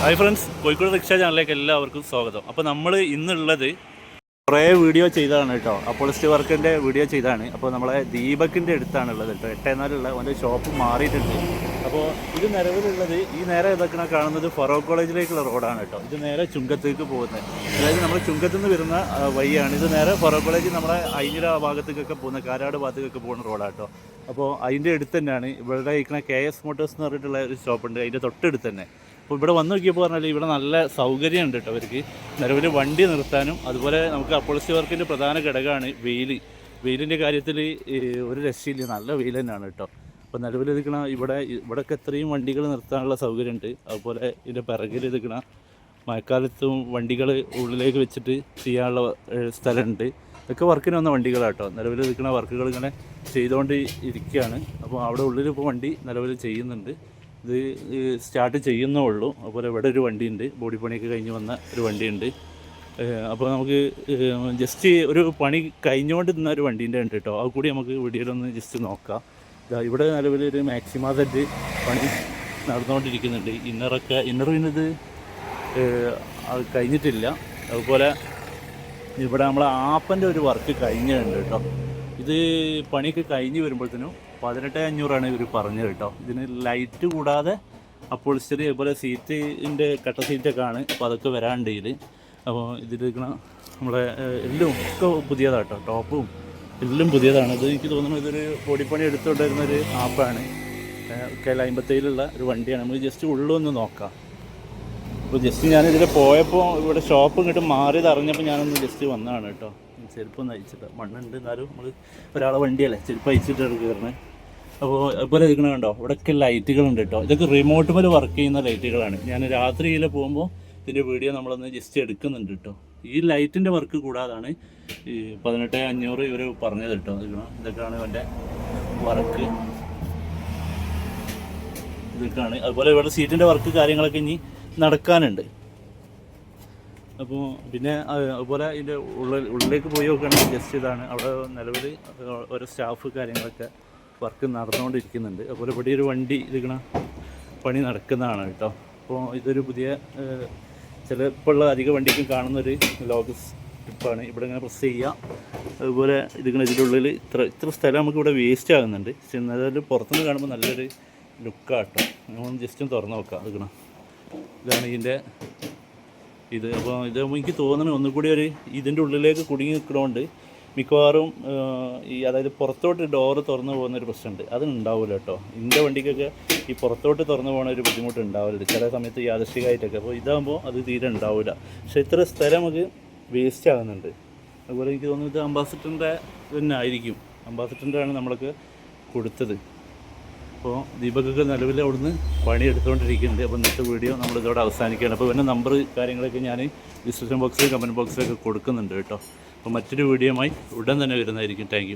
Hi friends Kozhikode rickshaw ചാനലിലേക്ക് എല്ലാവർക്കും സ്വാഗതം. അപ്പോൾ നമ്മൾ ഇന്നുള്ളത് കുറേ വീഡിയോ ചെയ്തതാണ് കേട്ടോ. അപ്പോളിസ്റ്റ് വർക്കിന്റെ വീഡിയോ ചെയ്താണ് അപ്പോൾ നമ്മളെ ദീപക്കിന്റെ അടുത്താണുള്ളത് കേട്ടോ. എട്ടേനാലുള്ള അവന്റെ ഷോപ്പ് മാറിയിട്ടുണ്ട്. അപ്പോൾ ഇത് നിലവിലുള്ളത് ഈ നേരെ ഇതൊക്കെ കാണുന്നത്? ഫറോക്ക് കോളേജിലേക്കുള്ള റോഡാണ് കേട്ടോ. ഇത് നേരെ ചുങ്കത്തേക്ക് പോകുന്നത്. അതായത് നമ്മൾ ചുങ്കത്തു നിന്ന് വരുന്ന വഴിയാണ്. ഇത് നേരെ ഫറോക്ക് കോളേജ് നമ്മളെ അയിനിര ഭാഗത്തേക്കൊക്കെ പോകുന്ന കാരാട് ഭാഗത്തേക്കൊക്കെ പോകുന്ന റോഡാണ് കേട്ടോ. അപ്പോൾ അതിന്റെ അടുത്ത് തന്നെയാണ് ഇവിടെ ഇരിക്കുന്ന കെ എസ് മോട്ടോഴ്സ് എന്ന് പറഞ്ഞിട്ടുള്ള ഒരു ഷോപ്പുണ്ട് അതിന്റെ തൊട്ടടുത്ത് തന്നെ. അപ്പോൾ ഇവിടെ വന്ന് നോക്കിയപ്പോൾ പറഞ്ഞാൽ ഇവിടെ നല്ല സൗകര്യമുണ്ട് കേട്ടോ അവർക്ക് നിലവിൽ വണ്ടി നിർത്താനും അതുപോലെ നമുക്ക് അപ്പോളിസി വർക്കിന്റെ പ്രധാന ഘടകമാണ് വെയിൽ വെയിലിന്റെ കാര്യത്തിൽ ഒരു രക്ഷയില്ല നല്ല വെയിൽ തന്നെയാണ് കേട്ടോ. അപ്പോൾ നിലവിൽ ഇരിക്കണ ഇവിടെ ഇവിടെയൊക്കെ എത്രയും വണ്ടികൾ നിർത്താനുള്ള സൗകര്യമുണ്ട്. അതുപോലെ ഇതിന്റെ പിറകിൽ ഇരിക്കണ മഴക്കാലത്തും വണ്ടികൾ ഉള്ളിലേക്ക് വെച്ചിട്ട് ചെയ്യാനുള്ള സ്ഥലമുണ്ട്. ഇതൊക്കെ വർക്കിന് വന്ന വണ്ടികളാട്ടോ നിലവിൽ നിൽക്കുന്ന വർക്കുകൾ ഇങ്ങനെ ചെയ്തുകൊണ്ട് ഇരിക്കുകയാണ് അപ്പോൾ അവിടെ ഉള്ളിൽ ഇപ്പോൾ വണ്ടി നിലവിൽ ചെയ്യുന്നുണ്ട്. ഇത് സ്റ്റാർട്ട് ചെയ്യുന്നേ ഉള്ളൂ. അതുപോലെ ഇവിടെ ഒരു വണ്ടിയുണ്ട്. ബോഡി പണിയൊക്കെ കഴിഞ്ഞ് വന്ന ഒരു വണ്ടിയുണ്ട്. അപ്പോൾ നമുക്ക് ജസ്റ്റ് ഒരു പണി കഴിഞ്ഞുകൊണ്ട് നിന്ന ഒരു വണ്ടീന്റെ ഉണ്ട് കേട്ടോ. അത് കൂടി നമുക്ക് വീഡിയോയിലൊന്ന് ജസ്റ്റ് നോക്കാം. ഇവിടെ നിലവിൽ ഒരു മാക്സിമം സെറ്റ് പണി നടന്നുകൊണ്ടിരിക്കുന്നുണ്ട്. ഇന്നറൊക്കെ ഇന്നർ അത് കഴിഞ്ഞിട്ടില്ല. അതുപോലെ ഇവിടെ നമ്മളെ ആപ്പന്റെ ഒരു വർക്ക് കഴിഞ്ഞിട്ടുണ്ട് കേട്ടോ. ഇത് പണിയൊക്കെ കഴിഞ്ഞ് വരുമ്പോഴത്തേനും പതിനെട്ട് അഞ്ഞൂറാണ് ഇവർ പറഞ്ഞത് കേട്ടോ. ഇതിന് ലൈറ്റ് കൂടാതെ അപ്പോൾ ശരി അതുപോലെ സീറ്റിന്റെ കട്ട സീറ്റൊക്കെ ആണ്. അപ്പോൾ അതൊക്കെ വരാണ്ട് ഇതിൽ അപ്പോൾ ഇതിലിരിക്കണ നമ്മളെ എല്ലാം ഒക്കെ പുതിയതാണ് കേട്ടോ. ടോപ്പും എല്ലാം പുതിയതാണ്. ഇത് എനിക്ക് തോന്നുന്നു ഇതൊരു പൊടിപ്പണി എടുത്തുകൊണ്ടിരുന്ന ഒരു ആപ്പാണ് കെ അമ്പത്തേഴിലുള്ള ഒരു വണ്ടിയാണ്. നമുക്ക് ജസ്റ്റ് ഉള്ളൊന്ന് നോക്കാം. അപ്പോൾ ജസ്റ്റ് ഞാൻ ഇതിൽ പോയപ്പോൾ ഇവിടെ ഷോപ്പ് ഇങ്ങോട്ട് മാറിയത് അറിഞ്ഞപ്പോൾ ഞാനൊന്ന് ജസ്റ്റ് വന്നതാണ് കേട്ടോ. ചെരുപ്പൊന്നും അയച്ചിട്ട് മണ്ണുണ്ട്. എന്നാലും നമ്മൾ ഒരാളെ വണ്ടിയല്ലേ? ചെരുപ്പ് അയച്ചിട്ടാണ് കയറുന്നത് അപ്പോൾ അതുപോലെ ഇരിക്കണ കണ്ടോ? ഇവിടെയൊക്കെ ലൈറ്റുകളുണ്ട് കേട്ടോ. ഇതൊക്കെ റിമോട്ട് പോലെ വർക്ക് ചെയ്യുന്ന ലൈറ്റുകളാണ്. ഞാൻ രാത്രിയിൽ പോകുമ്പോൾ ഇതിന്റെ വീഡിയോ നമ്മളൊന്ന് ജസ്റ്റ് എടുക്കുന്നുണ്ട് കേട്ടോ. ഈ ലൈറ്റിന്റെ വർക്ക് കൂടാതാണ് ഈ പതിനെട്ട് അഞ്ഞൂറ് ഇവർ പറഞ്ഞത് കേട്ടോ. ഇതൊക്കെയാണ് ഇവന്റെ വർക്ക് ഇതൊക്കെയാണ്. അതുപോലെ ഇവിടെ സീറ്റിന്റെ വർക്ക് കാര്യങ്ങളൊക്കെ ഇനി നടക്കാനുണ്ട്. അപ്പോൾ പിന്നെ അതുപോലെ ഇതിന്റെ ഉള്ളിൽ ഉള്ളിലേക്ക് പോയി നോക്കുകയാണെങ്കിൽ ജസ്റ്റ് ഇതാണ്. അവിടെ നിലവിൽ ഓരോ സ്റ്റാഫ് കാര്യങ്ങളൊക്കെ വർക്ക് നടന്നുകൊണ്ടിരിക്കുന്നുണ്ട്. അതുപോലെ ഇവിടെ ഒരു വണ്ടി ഇരിക്കണ പണി നടക്കുന്നതാണ് കേട്ടോ. അപ്പോൾ ഇതൊരു പുതിയ ചിലപ്പോൾ അധിക വണ്ടിക്കും കാണുന്നൊരു ലോഗസ് ടിപ്പാണ് ഇവിടെ ഇങ്ങനെ പ്രസ് ചെയ്യുക അതുപോലെ ഇതിങ്ങനെ ഇതിന്റെ ഉള്ളിൽ ഇത്ര ഇത്ര സ്ഥലം നമുക്ക് ഇവിടെ വേസ്റ്റ് ആകുന്നുണ്ട്. പക്ഷെ എന്നാലും പുറത്തുനിന്ന് കാണുമ്പോൾ നല്ലൊരു ലുക്കാട്ടോ. നമ്മൾ ജസ്റ്റ് ഒന്ന് തുറന്ന് നോക്കാം. എടുക്കണം ഇതാണ് ഇതിന്റെ ഇത്. അപ്പോൾ ഇത് എനിക്ക് തോന്നുന്നു ഒന്നുകൂടി ഒരു ഇതിന്റെ ഉള്ളിലേക്ക് കുടുങ്ങി നിൽക്കണോണ്ട് മിക്കവാറും ഈ അതായത് പുറത്തോട്ട് ഡോറ് തുറന്നു പോകുന്ന ഒരു പ്രശ്നമുണ്ട്. അതുണ്ടാവില്ല കേട്ടോ. എന്റെ വണ്ടിക്കൊക്കെ ഈ പുറത്തോട്ട് തുറന്നു പോകുന്ന ഒരു ബുദ്ധിമുട്ട് ഉണ്ടാവില്ല ചില സമയത്ത് യാദൃശികമായിട്ടൊക്കെ അപ്പോൾ ഇതാകുമ്പോൾ അത് തീരെ ഉണ്ടാവില്ല പക്ഷേ ഇത്ര സ്ഥലം നമുക്ക് വേസ്റ്റ് ആകുന്നുണ്ട്. അതുപോലെ എനിക്ക് തോന്നുന്നത് അംബാസിഡറിന്റെ തന്നെ ആയിരിക്കും. അംബാസിഡറിന്റെ ആണ് നമ്മൾക്ക് കൊടുത്തത്. അപ്പോൾ ദീപകൊക്കെ നിലവിൽ അവിടുന്ന് പണിയെടുത്തുകൊണ്ടിരിക്കുന്നുണ്ട്. അപ്പോൾ ഇന്നത്തെ വീഡിയോ നമ്മൾ ഇതോടെ അവസാനിക്കുകയാണ്. അപ്പോൾ പിന്നെ നമ്പർ കാര്യങ്ങളൊക്കെ ഞാൻ ഡിസ്ക്രിപ്ഷൻ ബോക്സിൽ കമന്റ് ബോക്സിലൊക്കെ കൊടുക്കുന്നുണ്ട് കേട്ടോ. അപ്പോൾ മറ്റൊരു വീഡിയോയുമായി ഉടൻ തന്നെ വരുന്നതായിരിക്കും. താങ്ക്